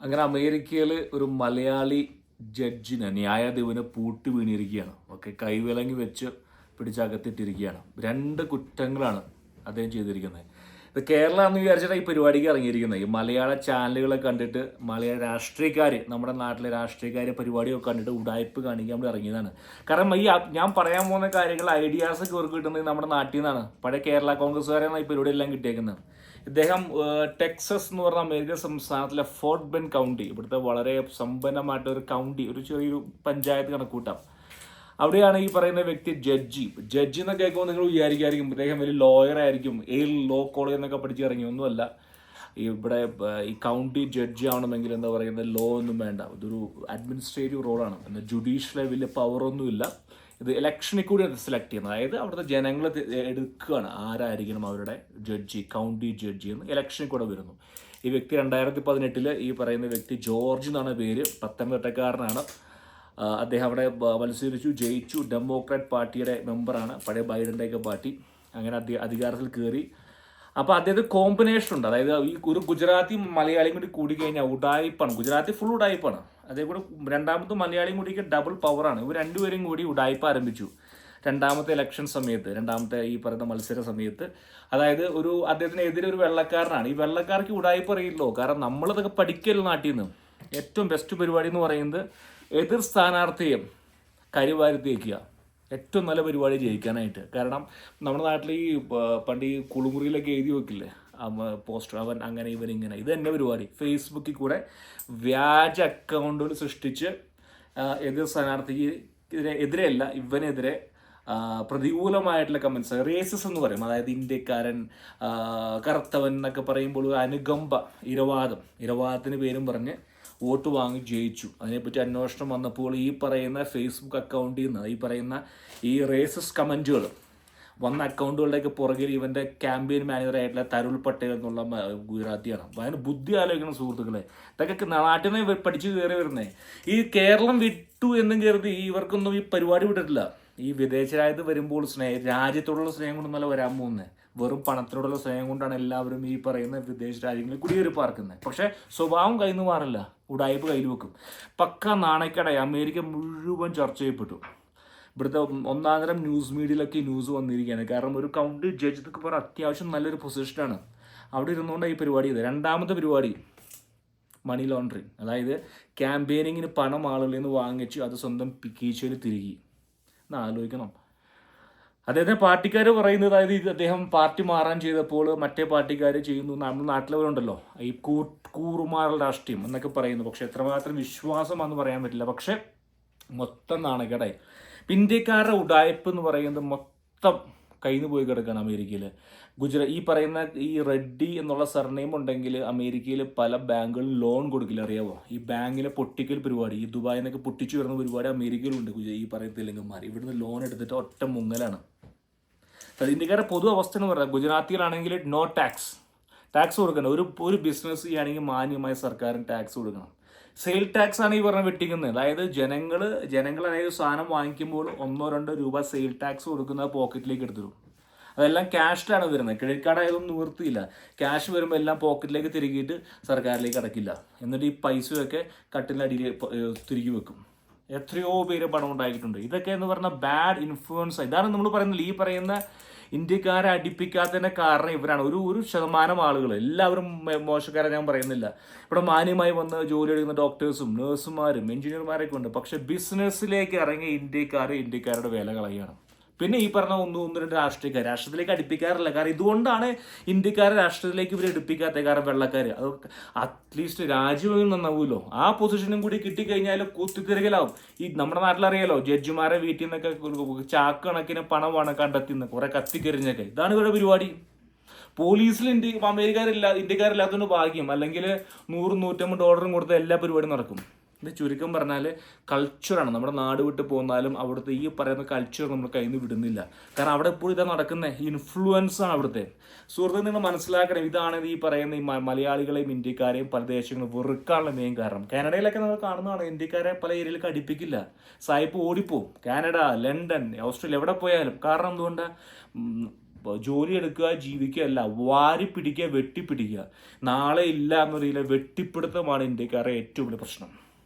അങ്ങനെ അമേരിക്കയിൽ ഒരു മലയാളി ജഡ്ജിന് ന്യായാധിപന് പൂട്ടി വീണിരിക്കുകയാണ്. ഓക്കെ കൈവിലങ്ങി വെച്ച് പിടിച്ചകത്തിട്ടിരിക്കുകയാണ്. രണ്ട് കുറ്റങ്ങളാണ് അദ്ദേഹം ചെയ്തിരിക്കുന്നത്. ഇത് കേരള എന്ന് വിചാരിച്ചിട്ടാണ് ഈ പരിപാടിക്ക് ഇറങ്ങിയിരിക്കുന്നത്. ഈ മലയാള ചാനലുകളെ കണ്ടിട്ട് മലയാള രാഷ്ട്രീയക്കാർ നമ്മുടെ നാട്ടിലെ രാഷ്ട്രീയക്കാരെ പരിപാടിയൊക്കെ കണ്ടിട്ട് ഉടായ്പ് കാണിക്കാൻ വേണ്ടി ഇറങ്ങിയതാണ്. കാരണം ഈ ഞാൻ പറയാൻ പോകുന്ന കാര്യങ്ങൾ ഐഡിയാസ് ഒക്കെ ഇവർക്ക് കിട്ടുന്നത് നമ്മുടെ നാട്ടിൽ നിന്നാണ്. പഴയ കേരള കോൺഗ്രസ്സുകാരാണ് ഈ പരിപാടി എല്ലാം കിട്ടിയേക്കുന്നത്. ഇദ്ദേഹം ടെക്സസ് എന്ന് പറഞ്ഞ അമേരിക്കൻ സംസ്ഥാനത്തിലെ ഫോർട്ട് ബെൻ കൗണ്ടി ഇവിടുത്തെ വളരെ സമ്പന്നമായിട്ട് ഒരു കൗണ്ടി ഒരു ചെറിയൊരു പഞ്ചായത്ത് കണക്കൂട്ടാം. അവിടെയാണ് ഈ പറയുന്ന വ്യക്തി ജഡ്ജി. ജഡ്ജി എന്ന് കേൾക്കുമ്പോൾ നിങ്ങൾ വിചാരിക്കായിരിക്കും ഇദ്ദേഹം വലിയ ലോയർ ആയിരിക്കും ഏൽ ലോ കോളേജ് എന്നൊക്കെ പഠിച്ച് ഇറങ്ങി. ഒന്നുമല്ല ഇവിടെ ഈ കൗണ്ടി ജഡ്ജി ആവണമെങ്കിൽ എന്താ പറയുന്നത് ലോ ഒന്നും വേണ്ട. ഇതൊരു അഡ്മിനിസ്ട്രേറ്റീവ് റോളാണ് എന്നാൽ ജുഡീഷ്യലെ വലിയ പവറൊന്നുമില്ല ഇത് ഇലക്ഷനിൽ കൂടി സെലക്ട് ചെയ്യുന്നത്. അതായത് അവിടുത്തെ ജനങ്ങൾ എടുക്കുകയാണ്. ആരായിരിക്കണം അവരുടെ ജഡ്ജി കൗണ്ടി ജഡ്ജി എന്ന് ഇലക്ഷനിൽ കൂടെ വരുന്നു. ഈ വ്യക്തി രണ്ടായിരത്തി പതിനെട്ടിൽ ഈ പറയുന്ന വ്യക്തി ജോർജ് എന്നാണ് പേര്. പത്തനംതിട്ടക്കാരനാണ്. അദ്ദേഹം അവിടെ മത്സരിച്ചു ജയിച്ചു. ഡെമോക്രാറ്റ് പാർട്ടിയുടെ മെമ്പറാണ് പഴയ ബൈഡന്റെയൊക്കെ പാർട്ടി. അങ്ങനെ അധി- അധികാരത്തിൽ കയറി. അപ്പോൾ അദ്ദേഹത്തിന് കോമ്പിനേഷൻ ഉണ്ട്. അതായത് ഈ ഒരു ഗുജറാത്തി മലയാളിയും കൂടി കൂടി കഴിഞ്ഞാൽ ഉടായിപ്പാണ്. ഗുജറാത്തി ഫുൾ ഉടായിപ്പാണ്. അതേ കൂടെ രണ്ടാമത്തെ മലയാളിയും കൂടി ഡബിൾ പവറാണ് ഇവർ രണ്ടുപേരും കൂടി ഉടായ്പ ആരംഭിച്ചു. രണ്ടാമത്തെ ഇലക്ഷൻ സമയത്ത് രണ്ടാമത്തെ ഈ പറയുന്ന മത്സര സമയത്ത്. അതായത് ഒരു അദ്ദേഹത്തിനെതിരെ ഒരു വെള്ളക്കാരനാണ്. ഈ വെള്ളക്കാർക്ക് ഉടായ്പ അറിയില്ലോ. കാരണം നമ്മളിതൊക്കെ പഠിക്കല്ലോ നാട്ടിൽ നിന്ന് ഏറ്റവും ബെസ്റ്റ് പരിപാടി എന്ന് പറയുന്നത് എതിർ സ്ഥാനാർത്ഥിയെ കരിവാരി തേക്കുക ഏറ്റവും നല്ല പരിപാടി ജയിക്കാനായിട്ട്. കാരണം നമ്മുടെ നാട്ടിൽ ഈ പണ്ട് ഈ കുളിമുറിയിലൊക്കെ എഴുതി വെക്കില്ലേ? പോസ്റ്റർ അവൻ അങ്ങനെ ഇവൻ ഇങ്ങനെ. ഇത് തന്നെ പരിപാടി. ഫേസ്ബുക്കിൽ കൂടെ വ്യാജ അക്കൗണ്ടുകൾ സൃഷ്ടിച്ച് എതിർ സ്ഥാനാർത്ഥിക്ക് ഇതിനെ എതിരെയല്ല ഇവനെതിരെ പ്രതികൂലമായിട്ടുള്ള കമൻസ് റേസസ് എന്ന് പറയും. അതായത് ഇന്ത്യക്കാരൻ കറുത്തവൻ എന്നൊക്കെ പറയുമ്പോൾ അനുകമ്പ ഇരവാദം. ഇരവാദത്തിന് പേരും പറഞ്ഞ് വോട്ട് വാങ്ങി ജയിച്ചു. അതിനെപ്പറ്റി അന്വേഷണം വന്നപ്പോൾ ഈ പറയുന്ന ഫേസ്ബുക്ക് അക്കൗണ്ടിൽ നിന്ന് ഈ പറയുന്ന ഈ റേസസ് കമന്റുകൾ വന്ന അക്കൗണ്ടുകളുടെയൊക്കെ പുറകിൽ ഇവന്റെ ക്യാമ്പയിൻ മാനേജറായിട്ടുള്ള തരുൾ പട്ടേൽ എന്നുള്ള ഗുജറാത്തിയാണ്. അപ്പൊ അതിന് ബുദ്ധി ആലോചിക്കണം സുഹൃത്തുക്കളെ. ഇതൊക്കെ നാട്ടിൽ നിന്ന് പഠിച്ചു കയറി വരുന്നേ. ഈ കേരളം വിട്ടു എന്നും കരുതി ഇവർക്കൊന്നും ഈ പരിപാടി വിട്ടിട്ടില്ല. ഈ വിദേശ രാജ്യത്ത് വരുമ്പോൾ സ്നേഹ രാജ്യത്തോടുള്ള സ്നേഹം കൊണ്ടൊന്നല്ല വരാൻ പോകുന്നത് വെറും പണത്തിനോടുള്ള സ്നേഹം കൊണ്ടാണ് എല്ലാവരും ഈ പറയുന്ന വിദേശ രാജ്യങ്ങളിൽ കുടിയേറി പാർക്കുന്നത്. പക്ഷേ സ്വഭാവം കയ്യിൽ നിന്ന് മാറില്ല. ഉടായ്പ കയ്യിൽ വെക്കും. പക്ക നാണയക്കടയെ അമേരിക്ക മുഴുവൻ ചർച്ച ചെയ്യപ്പെട്ടു. ഇവിടുത്തെ ഒന്നാം തരം ന്യൂസ് മീഡിയയിലൊക്കെ ന്യൂസ് വന്നിരിക്കുകയാണ്. കാരണം ഒരു കൗണ്ടി ജഡ്ജ് എന്നൊക്കെ പറഞ്ഞാൽ അത്യാവശ്യം നല്ലൊരു പൊസിഷനാണ് അവിടെ ഇരുന്നുകൊണ്ടാണ് ഈ പരിപാടി ചെയ്തത്. രണ്ടാമത്തെ പരിപാടി മണി ലോണ്ടറിങ് അതായത് ക്യാമ്പയിനിങ്ങിന് പണം ആളുകളിൽ നിന്ന് വാങ്ങിച്ച് അത് സ്വന്തം പിക്കീച്ചയിൽ തിരികെ. എന്ന് ആലോചിക്കണം. അദ്ദേഹത്തെ പാർട്ടിക്കാർ പറയുന്നത് അതായത് ഇത് അദ്ദേഹം പാർട്ടി മാറാൻ ചെയ്തപ്പോൾ മറ്റേ പാർട്ടിക്കാർ ചെയ്യുന്നു. നമ്മുടെ നാട്ടിലവരുണ്ടല്ലോ. ഈ കൂ കൂറുമാറ രാഷ്ട്രീയം എന്നൊക്കെ പറയുന്നു. പക്ഷെ എത്രമാത്രം വിശ്വാസമാണെന്ന് പറയാൻ പറ്റില്ല. പക്ഷെ മൊത്തം നാണക്കേടായി ഇപ്പം ഇന്ത്യക്കാരുടെ ഉടായ്പ് എന്ന് പറയുന്നത് മൊത്തം നിന്ന് പോയി കിടക്കുകയാണ് അമേരിക്കയിൽ ഗുജറാത്ത് ഈ പറയുന്ന ഈ റെഡ്ഡി എന്നുള്ള സർനെയിം ഉണ്ടെങ്കിൽ അമേരിക്കയിൽ പല ബാങ്കുകളും ലോൺ കൊടുക്കില്ല അറിയാവോ? ഈ ബാങ്കിലെ പൊട്ടിക്കൽ പരിപാടി ഈ ദുബായിൽ നിന്നൊക്കെ പൊട്ടിച്ചു വരുന്ന പരിപാടി അമേരിക്കയിലുണ്ട് ഈ പറയുന്ന തെലുങ്കന്മാർ. ഇവിടുന്ന് ലോൺ എടുത്തിട്ട് ഒറ്റ മുങ്ങലാണ്. ഇന്ത്യക്കാരുടെ പൊതു അവസ്ഥ എന്ന് പറയുന്നത് ഗുജറാത്തിയിലാണെങ്കിൽ നോ ടാക്സ് ടാക്സ് കൊടുക്കണം ഒരു ഒരു ബിസിനസ് ചെയ്യുകയാണെങ്കിൽ മാന്യമായ സർക്കാരിന് ടാക്സ് കൊടുക്കണം. സെയിൽ ടാക്സ് ആണ് ഈ പറഞ്ഞ വെട്ടിക്കുന്നത്. അതായത് ജനങ്ങൾ ജനങ്ങൾ അതായത് സാധനം വാങ്ങിക്കുമ്പോൾ ഒന്നോ രണ്ടോ രൂപ സെയിൽ ടാക്സ് കൊടുക്കുന്നത് പോക്കറ്റിലേക്ക് എടുത്തിടും അതെല്ലാം ക്യാഷിലാണ് വരുന്നത്. ക്രെഡിറ്റ് കാർഡ് ആയതൊന്നും നിവൃത്തിയില്ല ക്യാഷ് വരുമ്പോൾ എല്ലാം പോക്കറ്റിലേക്ക് തിരികിയിട്ട് സർക്കാരിലേക്ക് അടക്കില്ല. എന്നിട്ട് ഈ പൈസയൊക്കെ കട്ടിലടിയിൽ തിരികെ വെക്കും. എത്രയോ പേര് പണം ഉണ്ടാക്കിയിട്ടുണ്ട് ഇതൊക്കെ എന്ന് പറഞ്ഞാൽ ബാഡ് ഇൻഫ്ലുവൻസ് ഇതാണ് നമ്മൾ പറയുന്നത്. ഈ പറയുന്ന ഇന്ത്യക്കാരെ അടിപ്പിക്കാത്തതിന്റെ കാരണം ഇവരാണ്. ഒരു ഒരു ശതമാനം ആളുകൾ എല്ലാവരും മോശക്കാരെ ഞാൻ പറയുന്നില്ല. ഇവിടെ മാന്യമായി വന്ന് ജോലി എടുക്കുന്ന ഡോക്ടേഴ്സും നേഴ്സുമാരും എഞ്ചിനീയർമാരൊക്കെ ഉണ്ട്. പക്ഷെ ബിസിനസ്സിലേക്ക് ഇറങ്ങിയ ഇന്ത്യക്കാർ ഇന്ത്യക്കാരുടെ വില കളയാണ്. പിന്നെ ഈ പറഞ്ഞ ഒന്ന് ഒന്ന് രണ്ട് രാഷ്ട്രീയക്കാർ രാഷ്ട്രത്തിലേക്ക് അടുപ്പിക്കാറില്ല. കാരണം ഇതുകൊണ്ടാണ് ഇന്ത്യക്കാരെ രാഷ്ട്രത്തിലേക്ക് ഇവർ എടുപ്പിക്കാത്ത കാരണം വെള്ളക്കാർ അത് അറ്റ്ലീസ്റ്റ് രാജ്യമെങ്കിലും നന്നാവുമല്ലോ ആ പൊസിഷനും കൂടി കിട്ടിക്കഴിഞ്ഞാൽ കുത്തിത്തിരകലാവും ഈ നമ്മുടെ നാട്ടിലറിയാലോ ജഡ്ജിമാരെ വീട്ടിൽ നിന്നൊക്കെ ചാക്ക് കണക്കിന് പണമാണ് കണ്ടെത്തിന്ന് കുറെ കത്തിക്കരിഞ്ഞൊക്കെ ഇതാണ് ഇവരുടെ പരിപാടി. പോലീസിൽ ഇന്ത്യ അമേരിക്കാരില്ല ഇന്ത്യക്കാരില്ലാത്തതുകൊണ്ട് ഭാഗ്യം. അല്ലെങ്കിൽ നൂറ് നൂറ്റമ്പത് ഡോളറും കൊടുത്ത എല്ലാ പരിപാടിയും നടക്കും. ഇത് ചുരുക്കം പറഞ്ഞാൽ കൾച്ചറാണ് നമ്മുടെ നാട് വിട്ട് പോന്നാലും അവിടുത്തെ ഈ പറയുന്ന കൾച്ചർ നമ്മൾ കയ്യിൽ നിന്ന് വിടുന്നില്ല. കാരണം അവിടെ എപ്പോഴും ഇതാ നടക്കുന്നത് ഇൻഫ്ലുവൻസ് ആണ് അവിടുത്തെ. സുഹൃത്തുക്കൾ നിങ്ങൾ മനസ്സിലാക്കണം. ഇതാണ് ഈ പറയുന്ന ഈ മലയാളികളെയും ഇന്ത്യക്കാരെയും പല ദേശങ്ങളും വെറുക്കാനുള്ള മെയിൻ കാരണം. കാനഡയിലൊക്കെ നമ്മൾ കാണുന്നതാണ് ഇന്ത്യക്കാരെ പല ഏരിയയിലേക്ക് അടുപ്പിക്കില്ല. സായിപ്പ് ഓടിപ്പോവും. കാനഡ ലണ്ടൻ ഓസ്ട്രേലിയ എവിടെ പോയാലും. കാരണം എന്തുകൊണ്ട്? ജോലി എടുക്കുക ജീവിക്കുക അല്ല വാരി പിടിക്കുക വെട്ടിപ്പിടിക്കുക. നാളെ ഇല്ല എന്നറിയില്ല വെട്ടിപ്പിടുത്തമാണ് ഇന്ത്യക്കാരെ ഏറ്റവും വലിയ പ്രശ്നം.